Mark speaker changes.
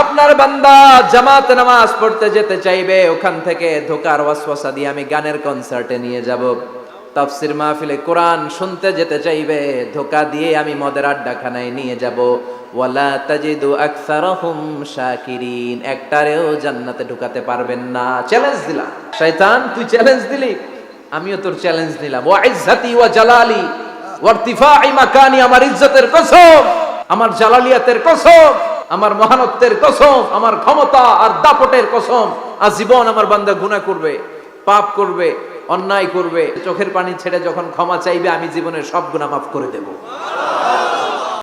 Speaker 1: আপনার বান্দা জামাত নামাজ পড়তে যেতে চাইবে, ওখান থেকে ধোকার ওয়াসওয়াসা দিয়ে আমি গানের কনসার্টে নিয়ে যাব। তাফসির মাহফিলে কোরআন শুনতে যেতে চাইবে, ধোকা দিয়ে আমি মদের আড্ডাখানায় নিয়ে যাব। ওয়ালা তাজিদু আকসারহুম শাকিরিন, একটারেও জান্নাতে ঢুকাতে পারবেন না। চ্যালেঞ্জ দিলাম। শয়তান, তুই চ্যালেঞ্জ দিলি? আমিও তোর চ্যালেঞ্জ নিলাম ওয়া ইজ্জাতি ওয়া জালালি, ওয়া ইরতিফাই মাকানি, আমার ইজ্জতের কসম। আমার জালালিয়াতের কসম, আমার মহানত্বের কসম, আমার ক্ষমতা আর দাপটের কসম, আজীবন আমার বান্দা গুণা করবে, পাপ করবে, অন্যায় করবে, চোখের পানি ছেড়ে যখন ক্ষমা চাইবে, আমি জীবনের সব গুণা মাফ করে দেব।